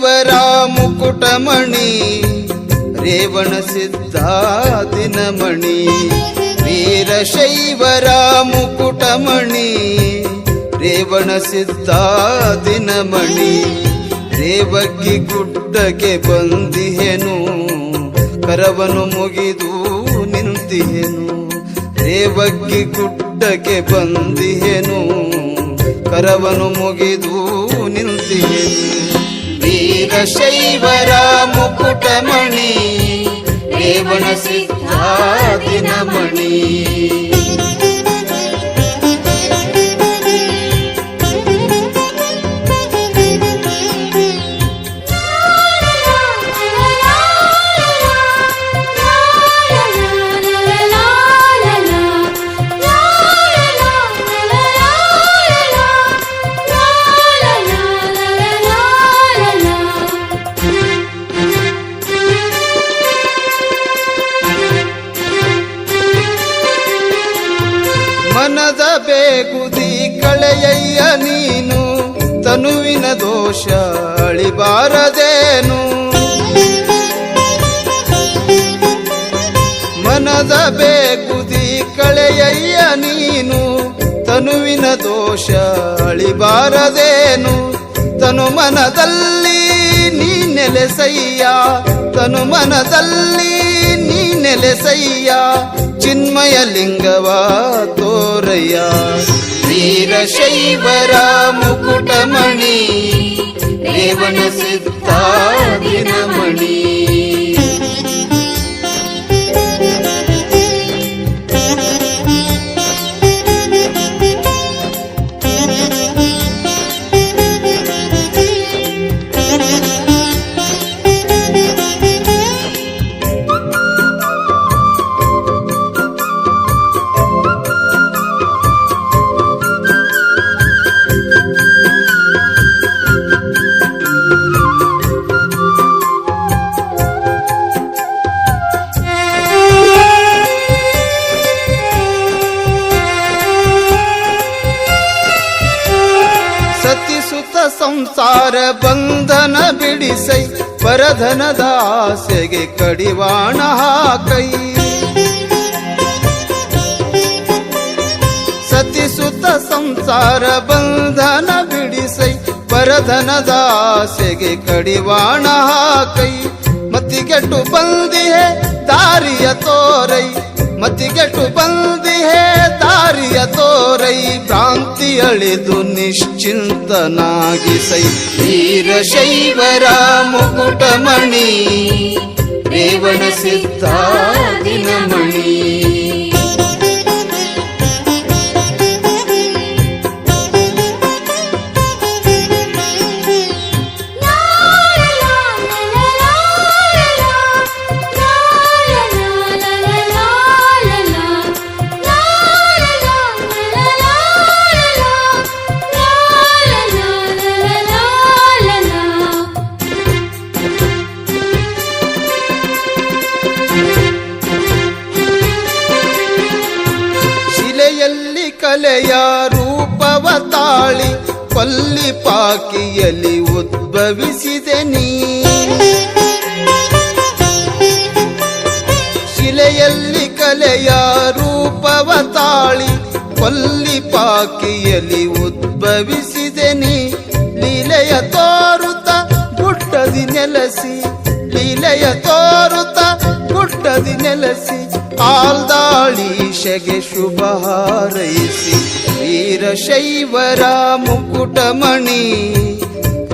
ವೀರಶೈವರ ಮುಕುಟಮಣಿ, ರೇವಣ ಸಿದ್ಧಾದಿನಮಣಿ. ವೀರಶೈವರ ಮುಕುಟಮಣಿ, ರೇವಣ ಸಿದ್ಧಾದಿನಮಣಿ. ದಿನಮಣಿ ರೇವಗ್ಗಿ ಗುಡ್ಡಕ್ಕೆ ಬಂದಿಹೆನು, ಕರವನು ಮುಗಿದು ನಿಂತಿಹೆನು. ರೇವಕ್ಕಿ ಗುಡ್ಡಕ್ಕೆ ಬಂದಿಹೆನು, ಕರವನು ಮುಗಿದು ನಿಂತಿಹೆನು. ವೀರಶೈವರ ಮುಕುಟಮಣಿ ರೇವಣ ಸಿದ್ಧ ಮನದ ಬೇಗುದಿ ಕಳೆಯಯ್ಯ ನೀನು, ತನುವಿನ ದೋಷ ಅಳಿಬಾರದೇನು? ಮನದ ಬೇಗುದಿ ಕಳೆಯಯ್ಯ ನೀನು, ತನುವಿನ ದೋಷ ಅಳಿಬಾರದೇನು? ತನು ಮನದಲ್ಲಿ ನೀ ನೆಲೆಸಯ್ಯ, ತನು ಮನದಲ್ಲಿ ನೀ ನೆಲೆಸಯ್ಯ ಚಿನ್ಮಯ ಲಿಂಗವ ತೋರಯ್ಯ ವೀರಶೈವರ ಮುಕುಟಮಣಿ ಸತಿಸುತ ಸಂಸಾರ ಬಂಧನ ಬಿಡಿಸೈ ಪರಧನದ ಆಸೆಗೆ ಕಡಿವಾಣ ಹಾಕೈ. ಸತಿಸುತ ಸಂಸಾರ ಬಂಧನ ಬಿಡಿಸೈ ಪರಧನದ ಆಸೆಗೆ ಕಡಿವಾಣ ಹಾಕೈ. ಮತಿಗೆಟ್ಟು ಬಂದಿಹೆ ದಾರಿಯ ತೋರೈ ಮತಿಗೆಟ್ಟು ಬಂದಿಹೇ ದಾರಿಯ ತೋರೈ ಭ್ರಾಂತಿ ಅಳಿದು ನಿಶ್ಚಿಂತನಾಗಿಸೈ ವೀರಶೈವರ ಮುಕುಟಮಣಿ ರೇವಣ ಸಿದ್ಧ ದಿನಮಣಿ. ಕಲೆಯ ರೂಪವ ತಾಳಿ ಕೊಲ್ಲಿ ಪಾಕಿಯಲ್ಲಿ ಉದ್ಭವಿಸಿದೆ ನೀ. ಶಿಲೆಯಲ್ಲಿ ಕಲೆಯ ರೂಪವ ತಾಳಿ ಕೊಲ್ಲಿ ಪಾಕಿಯಲ್ಲಿ ಉದ್ಭವಿಸಿದೆ ನೀ. ಲೀಲೆಯ ತೋರುತ್ತ ಗುಡ್ಡದಿ ನೆಲೆಸಿ, ಲೀಲೆಯ ತೋರುತ ಗುಡ್ಡದಿ ನೆಲೆಸಿ ಆಲ್ದಾಳೀಶಗೆ ಶುಭ ಹಾರೈಸಿ ವೀರಶೈವರ ಮುಕುಟಮಣಿ,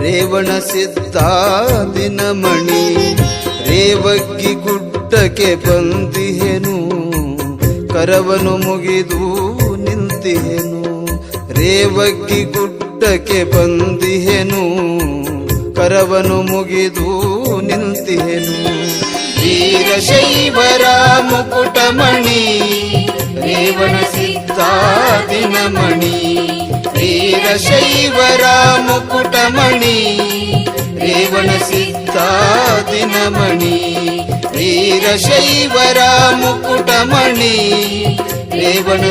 ರೇವಣ ಸಿದ್ಧಾದಿನಮಣಿ ರೇವಗ್ಗಿ ಗುಡ್ಡಕ್ಕೆ ಬಂದಿಹೆನು, ಕರವನು ಮುಗಿದು ನಿಂತಿಹೆನು ರೇವಗ್ಗಿ ಗುಡ್ಡಕ್ಕೆ ಬಂದಿಹೆನು, ಕರವನು ಮುಗಿದು ನಿಂತಿಹೆನು. ವೀರಶೈವರ ಮುಕುಟಮಣಿ ರೇವಣ ಸಿದ್ಧ ದಿನಮಣಿ ವೀರಶೈವರ ಮುಕುಟಮಣಿ ರೇವಣ ಸಿದ್ಧ ದಿನಮಣಿ ವೀರಶೈವರ ಮುಕುಟಮಣಿ ರೇವಣ